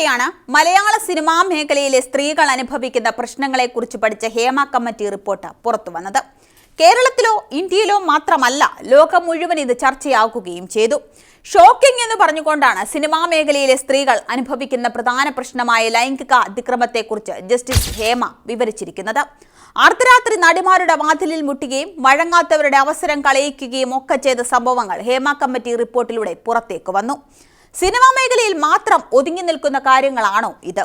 ഇതിനിടെയാണ് മലയാള സിനിമാ മേഖലയിലെ സ്ത്രീകൾ അനുഭവിക്കുന്ന പ്രശ്നങ്ങളെക്കുറിച്ച് പഠിച്ച ഹേമ കമ്മിറ്റി റിപ്പോർട്ട് പുറത്തുവന്നത് കേരളത്തിലോ ഇന്ത്യയിലോ മാത്രമല്ല ലോകം മുഴുവൻ ഇത് ചർച്ചയാക്കുകയും ചെയ്തു. ഷോക്കിംഗ് എന്ന് പറഞ്ഞുകൊണ്ടാണ് സിനിമാ മേഖലയിലെ സ്ത്രീകൾ അനുഭവിക്കുന്ന പ്രധാന പ്രശ്നമായ ലൈംഗിക അതിക്രമത്തെക്കുറിച്ച് ജസ്റ്റിസ് ഹേമ വിവരിച്ചിരിക്കുന്നത്. അർദ്ധരാത്രി നടിമാരുടെ വാതിലിൽ മുട്ടുകയും വഴങ്ങാത്തവരുടെ അവസരം കളയിക്കുകയും ഒക്കെ ചെയ്ത സംഭവങ്ങൾ ഹേമ കമ്മിറ്റി റിപ്പോർട്ടിലൂടെ പുറത്തേക്ക് വന്നു. സിനിമാ മേഖലയിൽ മാത്രം ഒതുങ്ങി നിൽക്കുന്ന കാര്യങ്ങളാണോ ഇത്?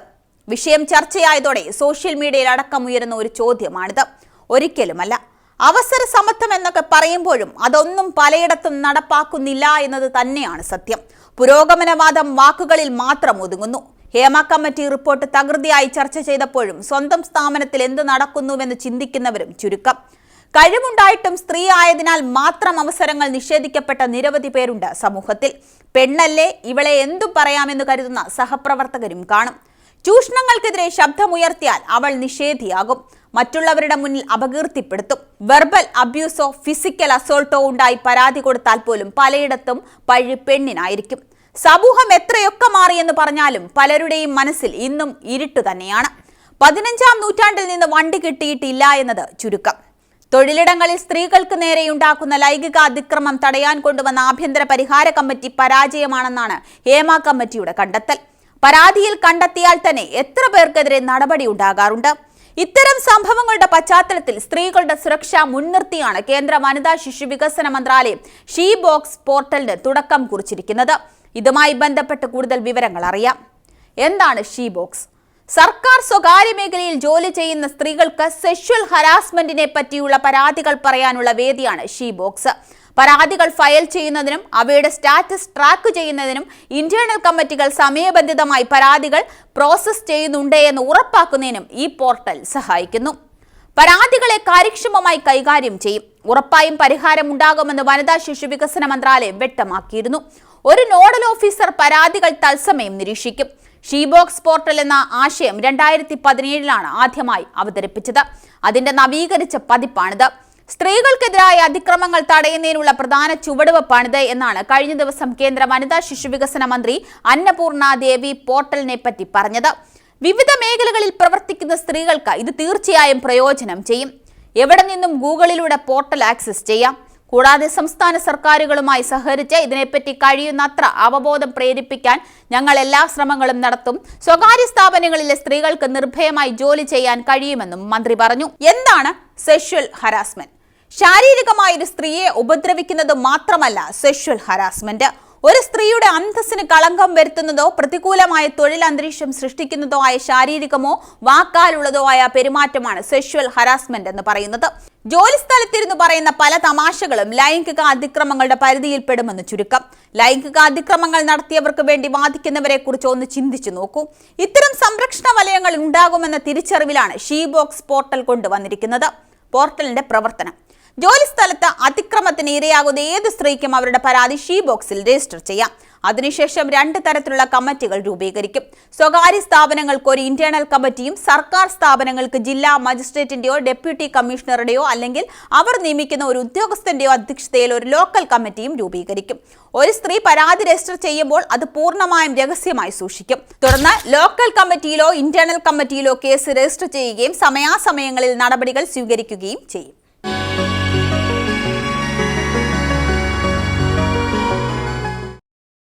വിഷയം ചർച്ചയായതോടെ സോഷ്യൽ മീഡിയയിൽ അടക്കം ഉയരുന്ന ഒരു ചോദ്യമാണിത്. ഒരിക്കലുമല്ല. അവസര സമത്വം എന്നൊക്കെ പറയുമ്പോഴും അതൊന്നും പലയിടത്തും നടപ്പാക്കുന്നില്ല എന്നത് തന്നെയാണ് സത്യം. പുരോഗമനവാദം വാക്കുകളിൽ മാത്രം ഒതുങ്ങുന്നു. ഹേമ കമ്മിറ്റി റിപ്പോർട്ട് തകൃതിയായി ചർച്ച ചെയ്തപ്പോഴും സ്വന്തം സ്ഥാപനത്തിൽ എന്ത് നടക്കുന്നുവെന്ന് ചിന്തിക്കുന്നവരും ചുരുക്കം. കഴിവുണ്ടായിട്ടും സ്ത്രീ ആയതിനാൽ മാത്രം അവസരങ്ങൾ നിഷേധിക്കപ്പെട്ട നിരവധി പേരുണ്ട് സമൂഹത്തിൽ. പെണ്ണല്ലേ ഇവളെ എന്തു പറയാമെന്ന് കരുതുന്ന സഹപ്രവർത്തകരും കാണും. ചൂഷണങ്ങൾക്കെതിരെ ശബ്ദമുയർത്തിയാൽ അവൾ നിഷേധിയാകും. മറ്റുള്ളവരുടെ മുന്നിൽ അപകീർത്തിപ്പെടുത്തും. വെർബൽ അബ്യൂസോ ഫിസിക്കൽ അസോൾട്ടോ ഉണ്ടായി പരാതി കൊടുത്താൽ പോലും പലയിടത്തും പഴി പെണ്ണിനായിരിക്കും. സമൂഹം എത്രയൊക്കെ മാറിയെന്ന് പറഞ്ഞാലും പലരുടെയും മനസ്സിൽ ഇന്നും ഇരുട്ട് തന്നെയാണ്. പതിനഞ്ചാം നൂറ്റാണ്ടിൽ നിന്ന് വണ്ടി കിട്ടിയിട്ടില്ല എന്നത് ചുരുക്കം. തൊഴിലിടങ്ങളിൽ സ്ത്രീകൾക്ക് നേരെയുണ്ടാക്കുന്ന ലൈംഗിക അതിക്രമം തടയാൻ കൊണ്ടുവന്ന ആഭ്യന്തര പരിഹാര കമ്മിറ്റി പരാജയമാണെന്നാണ് ഹേമ കമ്മിറ്റിയുടെ കണ്ടെത്തൽ. പരാതിയിൽ കണ്ടെത്തിയാൽ തന്നെ എത്ര പേർക്കെതിരെ നടപടി ഉണ്ടാകാറുണ്ട്? ഇത്തരം സംഭവങ്ങളുടെ പശ്ചാത്തലത്തിൽ സ്ത്രീകളുടെ സുരക്ഷ മുൻനിർത്തിയാണ് കേന്ദ്ര വനിതാ ശിശു വികസന മന്ത്രാലയം ഷീ ബോക്സ് പോർട്ടലിന് തുടക്കം കുറിച്ചിരിക്കുന്നത്. ഇതുമായി ബന്ധപ്പെട്ട് കൂടുതൽ വിവരങ്ങൾ അറിയാം. എന്താണ് ഷീ ബോക്സ് സർക്കാർ സ്വകാര്യ മേഖലയിൽ ജോലി ചെയ്യുന്ന സ്ത്രീകൾക്ക് സെക്ഷൽ ഹരാസ്മെന്റിനെ പറ്റിയുള്ള പരാതികൾ പറയാനുള്ള വേദിയാണ് ഷീ ബോക്സ്. പരാതികൾ ഫയൽ ചെയ്യുന്നതിനും അവയുടെ സ്റ്റാറ്റസ് ട്രാക്ക് ചെയ്യുന്നതിനും ഇന്റേണൽ കമ്മിറ്റികൾ സമയബന്ധിതമായി പരാതികൾ പ്രോസസ് ചെയ്യുന്നുണ്ട് എന്ന് ഉറപ്പാക്കുന്നതിനും ഈ പോർട്ടൽ സഹായിക്കുന്നു. പരാതികളെ കാര്യക്ഷമമായി കൈകാര്യം ചെയ്യും. ഉറപ്പായും പരിഹാരം ഉണ്ടാകുമെന്ന് വനിതാ ശിശു വികസന മന്ത്രാലയം വ്യക്തമാക്കിയിരുന്നു. ഒരു നോഡൽ ഓഫീസർ പരാതികൾ തത്സമയം നിരീക്ഷിക്കും. ഷീബോക്സ് പോർട്ടൽ എന്ന ആശയം രണ്ടായിരത്തി പതിനേഴിലാണ് ആദ്യമായി അവതരിപ്പിച്ചത്. അതിന്റെ നവീകരിച്ച പതിപ്പാണിത്. സ്ത്രീകൾക്കെതിരായ അതിക്രമങ്ങൾ തടയുന്നതിനുള്ള പ്രധാന ചുവടുവെപ്പാണിത് എന്നാണ് കഴിഞ്ഞ ദിവസം കേന്ദ്ര വനിതാ ശിശുവികസന മന്ത്രി അന്നപൂർണ ദേവി പോർട്ടലിനെ പറ്റി പറഞ്ഞത്. വിവിധ മേഖലകളിൽ പ്രവർത്തിക്കുന്ന സ്ത്രീകൾക്ക് ഇത് തീർച്ചയായും പ്രയോജനം ചെയ്യും. എവിടെ നിന്നും ഗൂഗിളിലൂടെ പോർട്ടൽ ആക്സസ് ചെയ്യാം. കൂടാതെ സംസ്ഥാന സർക്കാരുകളുമായി സഹകരിച്ച് ഇതിനെപ്പറ്റി കഴിയുന്നത്ര അവബോധം പ്രേരിപ്പിക്കാൻ ഞങ്ങൾ എല്ലാ ശ്രമങ്ങളും നടത്തും. സ്വകാര്യ സ്ഥാപനങ്ങളിലെ സ്ത്രീകൾക്ക് നിർഭയമായി ജോലി ചെയ്യാൻ കഴിയുമെന്നും മന്ത്രി പറഞ്ഞു. എന്താണ് സെഷ്വൽ ഹരാസ്മെന്റ്? ശാരീരികമായ ഒരു സ്ത്രീയെ ഉപദ്രവിക്കുന്നത് മാത്രമല്ല സെഷ്വൽ ഹരാസ്മെന്റ്. ഒരു സ്ത്രീയുടെ അന്തസ്സിന് കളങ്കം വരുത്തുന്നതോ പ്രതികൂലമായ തൊഴിൽ അന്തരീക്ഷം സൃഷ്ടിക്കുന്നതോ ആയ ശാരീരികമോ വാക്കാലുള്ളതോ ആയ പെരുമാറ്റമാണ് സെക്ഷൽ ഹരാസ്മെന്റ് എന്ന് പറയുന്നത്. ജോലിസ്ഥലത്തിരുന്ന് പറയുന്ന പല തമാശകളും ലൈംഗിക അതിക്രമങ്ങളുടെ പരിധിയിൽപ്പെടുമെന്ന് ചുരുക്കം. ലൈംഗിക അതിക്രമങ്ങൾ നടത്തിയവർക്ക് വേണ്ടി വാദിക്കുന്നവരെ കുറിച്ച് ഒന്ന് ചിന്തിച്ചു നോക്കൂ. ഇത്തരം സംരക്ഷണ വലയങ്ങൾ ഉണ്ടാകുമെന്ന തിരിച്ചറിവിലാണ് ഷീ ബോക്സ് പോർട്ടൽ കൊണ്ടുവന്നിരിക്കുന്നത് പോർട്ടലിന്റെ പ്രവർത്തനം. ജോലിസ്ഥലത്ത് അതിക്രമത്തിന് ഇരയാകുന്ന ഏത് സ്ത്രീക്കും അവരുടെ പരാതി ഷീ ബോക്സിൽ രജിസ്റ്റർ ചെയ്യാം. അതിനുശേഷം രണ്ട് തരത്തിലുള്ള കമ്മിറ്റികൾ രൂപീകരിക്കും. സ്വകാര്യ സ്ഥാപനങ്ങൾക്ക് ഒരു ഇന്റേണൽ കമ്മിറ്റിയും സർക്കാർ സ്ഥാപനങ്ങൾക്ക് ജില്ലാ മജിസ്ട്രേറ്റിന്റെയോ ഡെപ്യൂട്ടി കമ്മീഷണറുടെയോ അല്ലെങ്കിൽ അവർ നിയമിക്കുന്ന ഒരു ഉദ്യോഗസ്ഥന്റെയോ അധ്യക്ഷതയിൽ ഒരു ലോക്കൽ കമ്മിറ്റിയും രൂപീകരിക്കും. ഒരു സ്ത്രീ പരാതി രജിസ്റ്റർ ചെയ്യുമ്പോൾ അത് പൂർണമായും രഹസ്യമായി സൂക്ഷിക്കും. തുടർന്ന് ലോക്കൽ കമ്മിറ്റിയിലോ ഇന്റേണൽ കമ്മിറ്റിയിലോ കേസ് രജിസ്റ്റർ ചെയ്യുകയും സമയാസമയങ്ങളിൽ നടപടികൾ സ്വീകരിക്കുകയും ചെയ്യും.